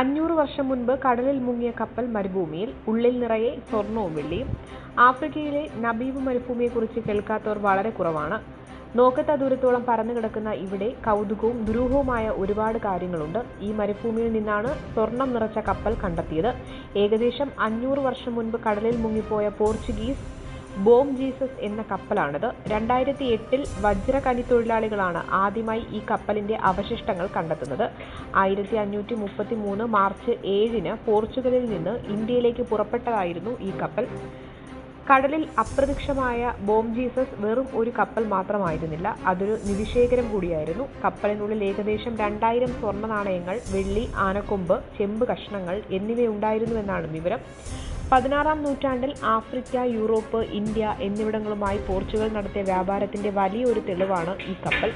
അഞ്ഞൂറ് വർഷം മുൻപ് കടലിൽ മുങ്ങിയ കപ്പൽ മരുഭൂമിയിൽ ഉള്ളിൽ നിറയെ സ്വർണവും വെള്ളിയും. ആഫ്രിക്കയിലെ നബീബ് മരുഭൂമിയെക്കുറിച്ച് കേൾക്കാത്തവർ വളരെ കുറവാണ്. നോക്കത്ത ദൂരത്തോളം പരന്നു കിടക്കുന്ന ഇവിടെ കൗതുകവും ദുരൂഹവുമായ ഒരുപാട് കാര്യങ്ങളുണ്ട്. ഈ മരുഭൂമിയിൽ നിന്നാണ് സ്വർണം നിറച്ച കപ്പൽ കണ്ടെത്തിയത്. ഏകദേശം അഞ്ഞൂറ് വർഷം മുൻപ് കടലിൽ മുങ്ങിപ്പോയ പോർച്ചുഗീസ് ബോം ജീസസ് എന്ന കപ്പലാണിത്. രണ്ടായിരത്തി എട്ടിൽ വജ്രഖനി തൊഴിലാളികളാണ് ആദ്യമായി ഈ കപ്പലിന്റെ അവശിഷ്ടങ്ങൾ കണ്ടെത്തുന്നത്. ആയിരത്തി അഞ്ഞൂറ്റി മുപ്പത്തി മൂന്ന് മാർച്ച് ഏഴിന് പോർച്ചുഗലിൽ നിന്ന് ഇന്ത്യയിലേക്ക് പുറപ്പെട്ടതായിരുന്നു ഈ കപ്പൽ. കടലിൽ അപ്രത്യക്ഷമായ ബോം ജീസസ് വെറും ഒരു കപ്പൽ മാത്രമായിരുന്നില്ല. അതൊരു നിധിശേഖരം കൂടിയായിരുന്നു. കപ്പലിനുള്ളിൽ ഏകദേശം രണ്ടായിരം സ്വർണ നാണയങ്ങൾ വെള്ളി ആനക്കൊമ്പ് ചെമ്പ് കഷ്ണങ്ങൾ എന്നിവയുണ്ടായിരുന്നുവെന്നാണ് വിവരം. പതിനാറാം നൂറ്റാണ്ടിൽ ആഫ്രിക്ക യൂറോപ്പ് ഇന്ത്യ എന്നിവിടങ്ങളുമായി പോർച്ചുഗൽ നടത്തിയ വ്യാപാരത്തിന്റെ വലിയൊരു തെളിവാണ് ഈ കപ്പൽ.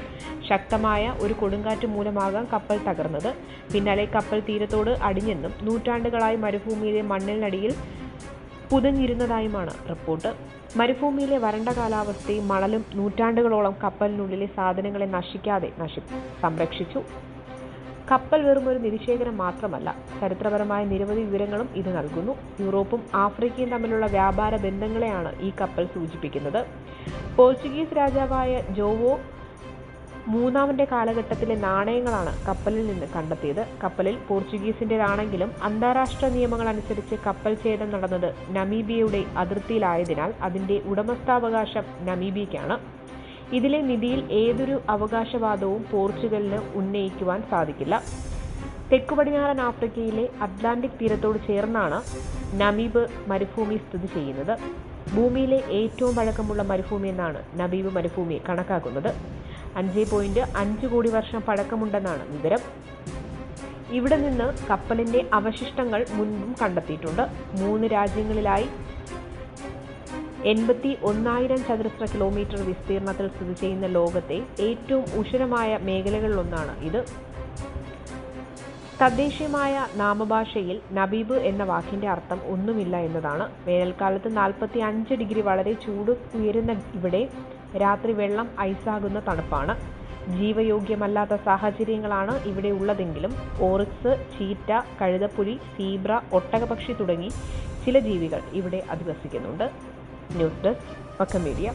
ശക്തമായ ഒരു കൊടുങ്കാറ്റ് മൂലമാകാം കപ്പൽ തകർന്നത്. പിന്നാലെ കപ്പൽ തീരത്തോട് അടിഞ്ഞെന്നും നൂറ്റാണ്ടുകളായി മരുഭൂമിയിലെ മണ്ണിനടിയിൽ പുതഞ്ഞിരുന്നതായുമാണ് റിപ്പോർട്ട്. മരുഭൂമിയിലെ വരണ്ട കാലാവസ്ഥയും മണലും നൂറ്റാണ്ടുകളോളം കപ്പലിനുള്ളിലെ സാധനങ്ങളെ നശിക്കാതെ നശി സംരക്ഷിച്ചു. കപ്പൽ വെറും ഒരു നിരിശേഖരം മാത്രമല്ല ചരിത്രപരമായ നിരവധി വിവരങ്ങളും ഇത് നൽകുന്നു. യൂറോപ്പും ആഫ്രിക്കയും തമ്മിലുള്ള വ്യാപാര ബന്ധങ്ങളെയാണ് ഈ കപ്പൽ സൂചിപ്പിക്കുന്നത്. പോർച്ചുഗീസ് രാജാവായ ജോവോ മൂന്നാമന്റെ കാലഘട്ടത്തിലെ നാണയങ്ങളാണ് കപ്പലിൽ നിന്ന് കണ്ടെത്തിയത്. കപ്പലിൽ പോർച്ചുഗീസിന്റേതാണെങ്കിലും അന്താരാഷ്ട്ര നിയമങ്ങൾ അനുസരിച്ച് കപ്പൽ ഛേദം നടന്നത് നമീബിയയുടെ അതിർത്തിയിലായതിനാൽ അതിന്റെ ഉടമസ്ഥാവകാശം നമീബിയയ്ക്കാണ് ഇതിലെ നിധിയിൽ ഏതൊരു അവകാശവാദവും പോർച്ചുഗലിന് ഉന്നയിക്കുവാൻ സാധിക്കില്ല. തെക്കു പടിഞ്ഞാറൻ ആഫ്രിക്കയിലെ അറ്റ്ലാന്റിക് തീരത്തോട് ചേർന്നാണ് നമീബ് മരുഭൂമി സ്ഥിതി ചെയ്യുന്നത്. ഭൂമിയിലെ ഏറ്റവും പഴക്കമുള്ള മരുഭൂമി എന്നാണ് നബീബ് മരുഭൂമി കണക്കാക്കുന്നത്. അഞ്ച് പോയിന്റ് അഞ്ച് കോടി വർഷം പഴക്കമുണ്ടെന്നാണ് വിവരം. ഇവിടെ നിന്ന് കപ്പലിന്റെ അവശിഷ്ടങ്ങൾ മുൻപും കണ്ടെത്തിയിട്ടുണ്ട്. മൂന്ന് രാജ്യങ്ങളിലായി എൺപത്തി ഒന്നായിരം ചതുരശ്ര കിലോമീറ്റർ വിസ്തീർണത്തിൽ സ്ഥിതി ചെയ്യുന്ന ലോകത്തെ ഏറ്റവും ഉഷരമായ മേഖലകളിലൊന്നാണ് ഇത്. തദ്ദേശീയമായ നാമഭാഷയിൽ നബീബ് എന്ന വാക്കിന്റെ അർത്ഥം ഒന്നുമില്ല എന്നതാണ്. വേനൽക്കാലത്ത് നാൽപ്പത്തി അഞ്ച് ഡിഗ്രി വളരെ ചൂട് ഉയരുന്ന ഇവിടെ രാത്രി വെള്ളം ഐസാകുന്ന തണുപ്പാണ്. ജീവയോഗ്യമല്ലാത്ത സാഹചര്യങ്ങളാണ് ഇവിടെ ഉള്ളതെങ്കിലും ഓറിക്സ് ചീറ്റ കഴുതപ്പുലി സീബ്ര ഒട്ടകപക്ഷി തുടങ്ങി ചില ജീവികൾ ഇവിടെ അധിവസിക്കുന്നുണ്ട്. News desk വക്ക media